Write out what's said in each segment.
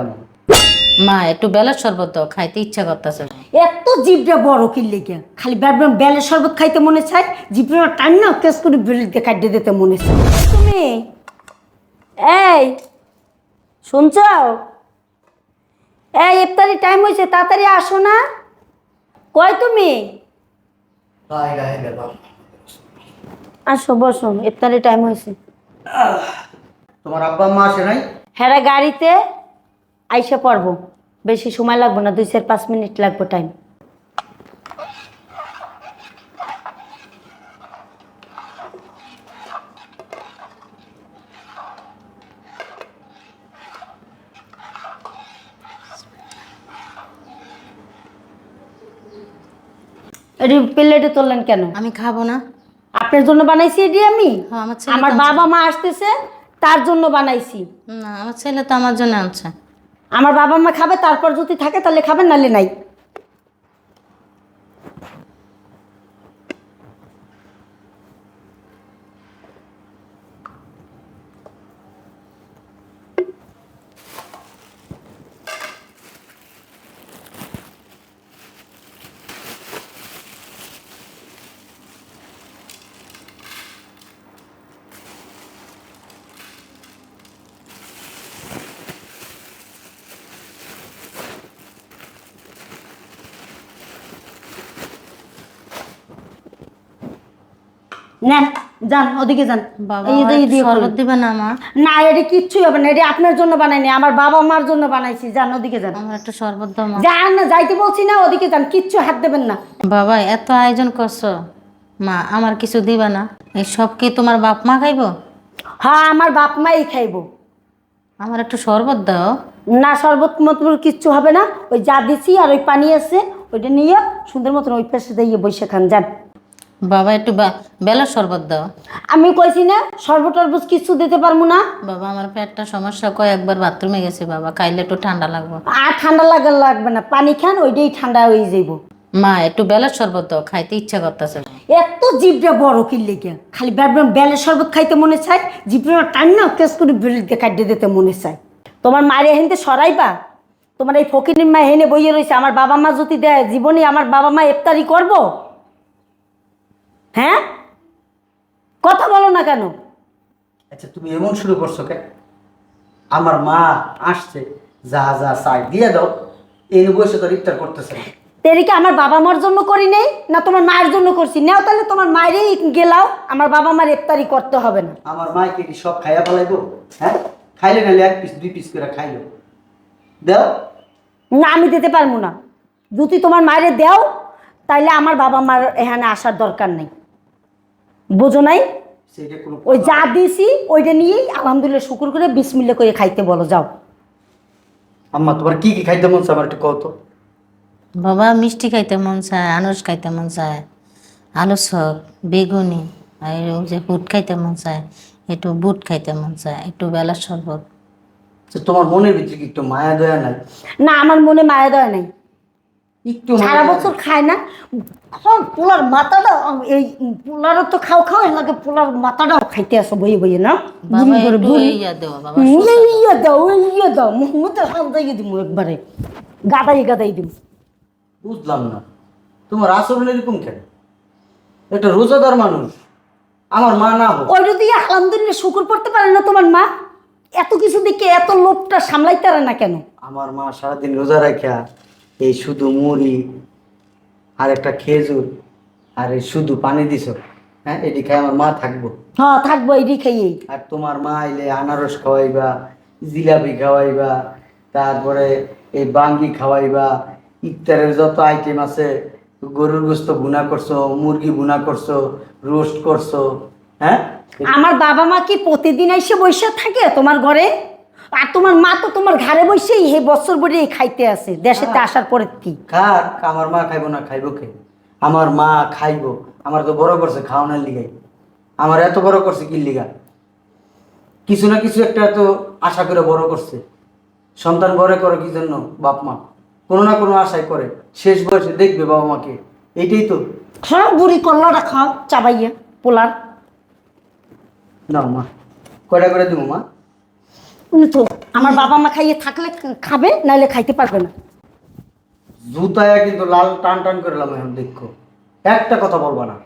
মা মা একটু বেলার শরবত দাও খাইতে ইচ্ছা করতেছে এত জিভটা বড় কিনলে কে খালি ব্যাট বেলের শরবত খাইতে মনে চায় জিভটা টান না কেস করে বেরিয়ে কাটিয়ে দিতে মনে চায় তুমি এই শুনছ এই ইফতারি টাইম হয়েছে তাড়াতাড়ি আসো না। কয় তুমি? আসো বসো ইফতারি টাইম হয়েছে তোমার আব্বা আম্মা আসে নাই? হ্যাঁ গাড়িতে আইসা পড়ব। বেশি সময় লাগবে না দুই চার পাঁচ মিনিট লাগবে টাইম এটি প্লেটে তুললেন কেন? আমি খাব না। আপনার জন্য বানাইছি এটি আমি? হ্যাঁ, আমার ছেলে আমার তো- বাবা মা আসতেছে তার জন্য বানাইছি। না আমার ছেলে তো আমার জন্য আনছে। আমার বাবা মা খাবে তারপর যদি থাকে তাহলে খাবেন নাহলে নাই। নেন যান ওদিকে যান। বাবা এই যে- এই দিয়ে শরবত করুন। দিবে না মা। না এটি কিচ্ছুই হবে না এটি আপনার জন্য বানাইনি আমার বাবা মার জন্য বানাইছি যান ওদিকে যান। আমার একটা শরবত দাও মা। যান না যাইতে বলছি না ওদিকে যান কিচ্ছু হাত দেবেন না। বাবা এত আয়োজন করছ। মা আমার কিছু দিবা না। এই সব কি তোমার বাপ মা খাইবো? হ্যাঁ আমার বাপ মাই খাইবো। আমার একটু শরবত দাও। না শরবত মতো কিচ্ছু হবে না। ওই যা দিছি আর ওই পানি আছে ওইটা নিয়ে সুন্দর মতন ওই পাশে দিয়ে বসে খান যান। বাবা একটু বা- বেলার শরবত দাও। আমি কইছি না শরবত টরবত কিচ্ছু দিতে পারব না। বাবা আমার পেটটা সমস্যা কয় একবার বাথরুমে গেছে বাবা খাইলে একটু ঠান্ডা লাগবে। আর ঠান্ডা লাগা লাগবে না পানি খান ওইটাই ঠান্ডা হয়ে যাইব। মা একটু বেলার শরবত দাও খাইতে ইচ্ছা করতেছে এত জিভটা বড় কিনলে কে খালি ব্যাট বেলের শরবত খাইতে মনে চায় জিভটা টান না কেস করে বেরিয়ে কাটিয়ে দিতে মনে চায়। তোমার মায়ের হেনতে সরাইবা? তোমার এই ফকিরের মা হেনে বইয়ে রয়েছে আমার বাবা মা যদি দেয় জীবনে আমার বাবা মা ইফতারি করব? হ্যাঁ? কথা বলো না কেন? আচ্ছা তুমি এমন শুরু করছ কে আমার মা আসছে যা যা চাই দিয়ে দাও। এই বসে তোর ইফতার করতেছে। তেরিকে আমার বাবা মার জন্য করি নেই? না তোমার মায়ের জন্য করছি? নাও তাহলে তোমার মায়েরই গেলাও। আমার বাবা মার ইফতারি করতে হবে না। আমার মাকে কি সব খাইয়া ফেলাইবো? হ্যাঁ? খাইলে নাহলে এক পিস দুই পিস করে খাইলো। দাও। না আমি দিতে পারব না। যদি তোমার মায়ের দেও তাইলে আমার বাবা মার এখানে আসার দরকার নেই। বোঝো নাই? ওই যা দিছি ওইটা নিয়েই আলহামদুলিল্লাহ শুকুর করে বিসমিল্লা করে খাইতে বলো যাও। আম্মা তোমার কি কি খাইতে মন চায় আমার একটু কত বাবা মিষ্টি খাইতে মন চায় আনারস খাইতে মন চায় আলু সব বেগুনি আর ওই যে বুট খাইতে মন চায় একটু বুট খাইতে মন চায় একটু বেলার শরবত। তোমার মনের ভিতরে কি একটু মায়া দয়া নাই? না আমার মনে মায়া দেওয়া নেই। একটু সারা বছর খায় না। খাও, পোলার মাথাটা এই পোলারও তো খাও খাও এলাকে পোলার মাথাটাও খাইতে আসো বইয়ে বইয়ে না? বুড়ি করে বুড়ি। ইয়া দেও ইয়ে দাও। ইয়ে মুহম্মদ হাত দিয়ে দিব একবারে। গাদাই গাদাই দিব। বুঝলাম না। তোমার আচরণ এরকম কেন? একটা রোজাদার মানুষ আমার মা না হোক। যদি আলহামদুলিল্লাহ শুকুর পড়তে পারে না তোমার মা? এত কিছু দেখে এত লোভটা সামলাইতে পারে না কেন? আমার মা সারাদিন রোজা রাখা এই শুধু মুড়ি আর একটা খেজুর আর এই শুধু পানি দিছ হ্যাঁ? এটি খাই আমার মা থাকব। হ্যাঁ থাকব এটি খাইয়ে আর তোমার মা এলে আনারস খাওয়াইবা জিলাপি খাওয়াইবা তারপরে এই বাঙ্গি খাওয়াইবা ইফতারের যত আইটেম আছে গরুর গোস্ত ভুনা করছ মুরগি ভুনা করছ রোস্ট করছ হ্যাঁ? আমার বাবা মা কি প্রতিদিন এসে বসে থাকে তোমার ঘরে? আর তোমার মা তো তোমার ঘরে বসেই হে বছর বড়ি খাইতে আছে দেশেতে আসার পরে কি? খাক আমার মা খাইবো না খাইবো কে? আমার মা খাইবো আমার তো বড় করছে খাওয়ানোর লিগাই আমার এত বড় করছে কি লিগা? কিছু না কিছু একটা তো আশা করে বড় করছে। সন্তান ঘরে করে কি জন্য? বাপ মা। কোনো না কোনো আশায় করে। শেষ বয়সে দেখবে বাবা মাকে। এইটাই তো। খাও বুড়ি কল্লাটা খাও চাবাইয়া পোলার। না মা। কয়টা করে দেবো মা? উনি তো আমার বাবা মা খাইয়ে থাকলে খাবে নাইলে খাইতে পারবে না। জুতায়া কিন্তু লাল টান টান করে করলাম এখন দেখো। একটা কথা বলবা না।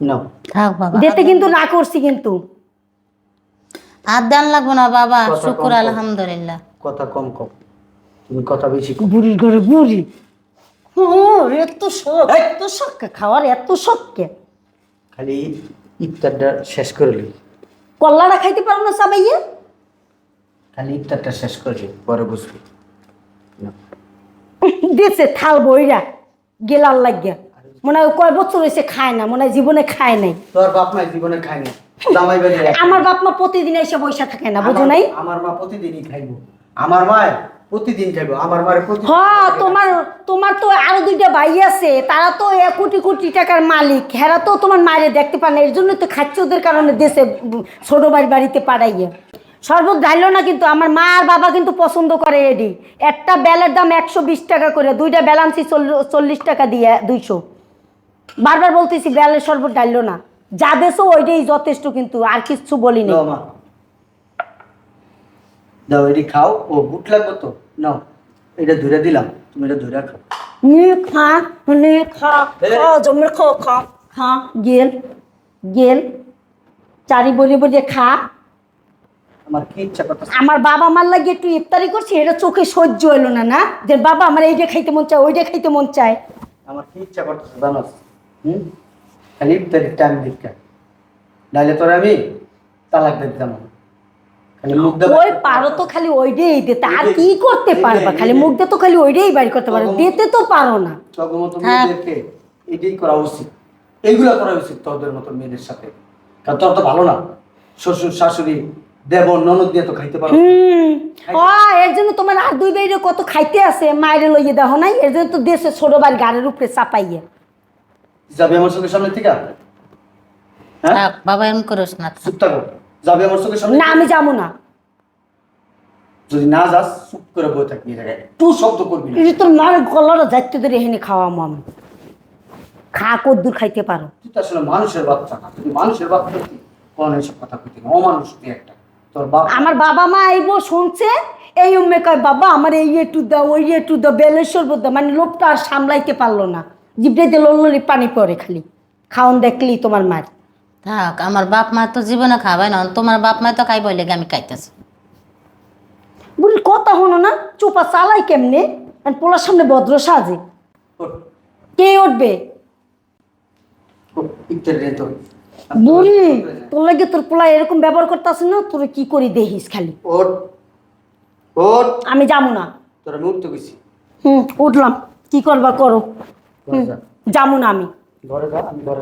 নাও। থাক বাবা দিতে কিন্তু না করছি কিন্তু। আর দান লাগবো না বাবা শুকুর আলহামদুলিল্লাহ। কথা কম কম। তুমি কথা বেশি। বুড়ির ঘরে বুড়ি। ও এত শখ এত শখ খাওয়ার এত শখ কে খালি ইফতারটা শেষ করে লি কল্লাটা খাইতে পারো না চাবাইয়া খালি ইফতারটা শেষ করে পরে বুঝবি। দেশে থাল বইরা গেলার লাগিয়া। মনে হয় কয় বছর হয়েছে খায় না মনে হয় জীবনে খায় নাই। তোর বাপ মা জীবনে খায় না আমার বাপ মা প্রতিদিন এসে বৈশা থাকে না বুঝো নাই? আমার মা প্রতিদিনই খাইবো। আমার মা প্রতিদিন আমার মায়ের প্রতি হ তোমার তোমার তো আরও দুইটা ভাই আছে তারা তো এক কোটি কোটি টাকার মালিক হেরা তো তোমার মায়ের দেখতে না এর জন্য তো খাচ্ছে ওদের কারণে দেশে ছোট বাড়ি বাড়িতে পাঠাইয়া শরবত ঢাইলো না কিন্তু আমার মা আর বাবা কিন্তু পছন্দ করে এডি। একটা বেলের দাম একশো বিশ টাকা করে দুইটা ব্যালান্সি চল্লিশ টাকা দিয়ে দুইশো। বারবার বলতেছি বেলের শরবত ঢাইলো না। যা দেশো ওইটাই যথেষ্ট কিন্তু আর কিছু বলিনি। দাও এটি খাও। ও বুট লাগবে তো? নাও এটা ধরে দিলাম। তুমি এটা ধরে খাও। নে খা নে খা খা জমের খা খা। খা। গেল গেল। চারি বলে বলে খা। আমার কি ইচ্ছা করতেছে? আমার বাবা মার লাগে একটু ইফতারি করছি এটা চোখে সহ্য হলো না না? যে বাবা আমার এইটা খাইতে মন চায় ওইটা খাইতে মন চায়। আমার কি ইচ্ছা করতেছে জানোস হুম? খালি ইফতারির টাইম দিকা নাহলে তোর আমি তালাক দিতাম। মুখ দেবে ওই পারো তো খালি ওইটাই দিতে। আর কি করতে পারবা? খালি মুখ দিয়ে তো খালি ওইটাই বাড়ি করতে পারো। দিতে তো পারো না। হ্যাঁ। এটাই করা উচিত। এইগুলা করা উচিত তোদের মতো মেয়েদের সাথে। কারণ তোর তো ভালো না। শ্বশুর শাশুড়ি দেব ননদ দিয়ে তো খাইতে পারো। ও এর জন্য তোমার আর দুই বাইরে কত খাইতে আছে? মায়ের লইয়ে দেখো নাই? এর জন্য তো দেশে ছোট বাড়ি গাড়ির উপরে চাপাইয়ে। যাবে আমার চোখের সামনে থেকে? হ্যাঁ? বাবা এমন করিস না। চুপ থাকো। যাবে আমার চোখের সামনে? না আমি যাব না। যদি না যাস চুপ করে বই থাকবি একটু শব্দ করবি না। তোর মায়ের গলাটা যাইতে ধরে এখানে আমি। খা কদ্দুর খাইতে পারো। তুই তো আসলে মানুষের বাচ্চা না। তুই মানুষের বাচ্চা কোন এসব কথা কইতে না অমানুষ তুই একটা। তোর বাপ আমার বাবা মা আইবো শুনছে এই উম্মে কয় বাবা আমার এই একটু দাও ওই একটু দাও শরবত দাও মানে লোকটা আর সামলাইতে পারল না। জিবড়াইতে লল্লরি পানি পড়ে খালি। খাওন দেখলি তোমার মার থাক আমার বাপ মা তো জীবনে খাবাই না তোমার বাপ মা তো খাই বলে আমি খাইতেছি। বুড়ির কথা হলো না চোপা চালাই কেমনে? আর পোলার সামনে ভদ্র সাজে। কে উঠবে? বুড়ি তোর। লাগে তোর পোলা এরকম ব্যবহার করতেছে না তোর কি করি দেখিস খালি। ওঠ। আমি যাব না। তোর আমি উঠতে গেছি হুম উঠলাম। কি করবা করো। যাব না আমি।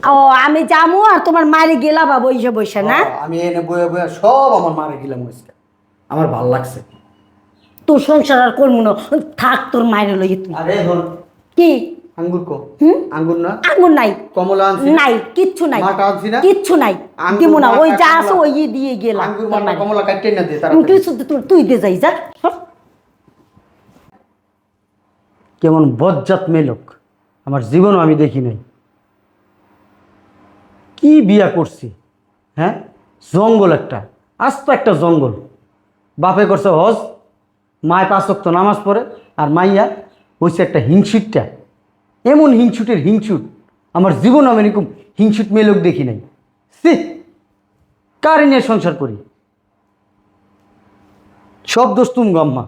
ও আমি যাব আর তোমার মায়ের গেলা বা বইসে বইসে না? হ্যাঁ, আমি এনে বয়ে বয়ে সব আমার মারে গেলাম আজকে আমার ভালো লাগছে। তোর সংসার আর করব না। থাক তোর মায়ের লইয়ে তুই। আরে হন কি? আঙ্গুর কো। হুম? আঙ্গুর না? আঙুর নাই। কমলা আনছি। নাই কিচ্ছু নাই। মাটা আনছি না? কিচ্ছু নাই। আঙ্গুর, দিব না। ওই যা আছে ওই দিয়ে গেলাম আঙ্গুর মাটা কমলা কাটতে না দে তুই শুধু তুই- তুই দে যাই যা। কেমন বজ্জাত মেলোক আমার জীবনও আমি দেখি নাই। কি বিয়া করছি? হ্যাঁ? জঙ্গল একটা, আস্ত একটা জঙ্গল। বাপে করছে হজ, মায় পাঁচক্ত নামাজ পড়ে, আর মাইয়া হয়েছে একটা হিংসুটটা। এমন হিংসুটের হিংসুট, আমার জীবন আমি এরকম হিংসুট মেলোক দেখি নাই। সি কার নিয়ে সংসার করি? সব দোষ তুম গম্মা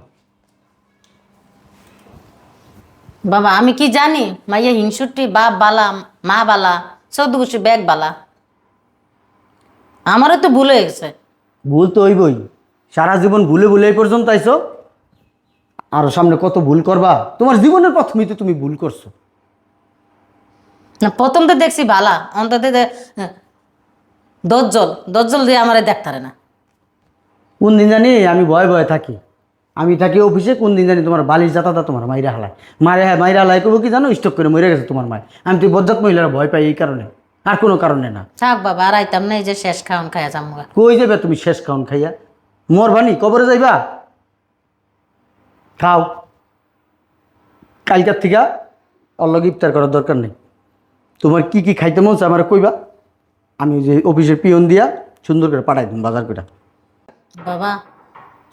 বাবা, আমি কি জানি? মাইয়া হিংসুটি বাপ বালা, মা বালা গুছি ব্যাগ বালা। আমারও তো ভুল হয়ে গেছে। ভুল তো হইবই। সারা জীবন ভুলে ভুলে এই পর্যন্ত আইছো? আরও সামনে কত ভুল করবা? তোমার জীবনের প্রথমেই তো তুমি ভুল করছ। না প্রথম তো দেখছি বালা অন্তত হ্যাঁ, দজ্জল দজ্জল দিয়ে আমারে দেখতারে না। কোন দিন জানি আমি ভয়ে ভয়ে থাকি। আমি থাকি অফিসে কোন দিন জানি তোমার বালিশ যাতাতা তোমার মাইরা হালায়। মারে হ্যাঁ মাইরা হালায় করব কি জানো? স্টক করে মরে গেছে তোমার মায়। আমি তুই বজ্জাত মহিলারা ভয় পাই এই কারণে। আর কোনো কারণে না। থাক বাবা আর আইতাম না এই যে শেষ খাওয়ান খাইয়া চামুগা কই যাবে তুমি শেষ খাওন খাইয়া? মরবানি কবরে যাইবা? খাও। কালকার থেকে অল্লগ ইফতার করার দরকার নেই। তোমার কি কি খাইতে মন আমার কইবা? আমি যে অফিসের পিয়ন দিয়া সুন্দর করে পাঠাই দিন বাজার করে বাবা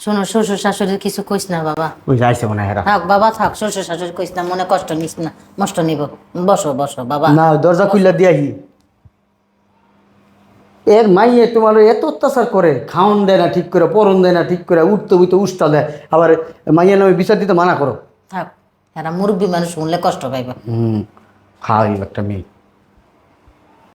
শোনো শ্বশুর শাশুড়ির কিছু কইস না বাবা। ওই যে আইসে মনে হয় থাক বাবা থাক শ্বশুর শাশুড়ি কইস না মনে কষ্ট নিস না কষ্ট নিব। বসো বসো বাবা। না দরজা খুললা দিয়াহি। এর মাইয়ে তোমার এত অত্যাচার করে খাওন দেয় না ঠিক করে পরন দেয় না ঠিক করে উঠতে উঠতে উষ্টা দেয় আবার মাইয়ের নামে বিচার দিতে মানা করো। থাক এরা মুরব্বী মানুষ শুনলে কষ্ট পাইবা। হুম খাওয়াই একটা মেয়ে।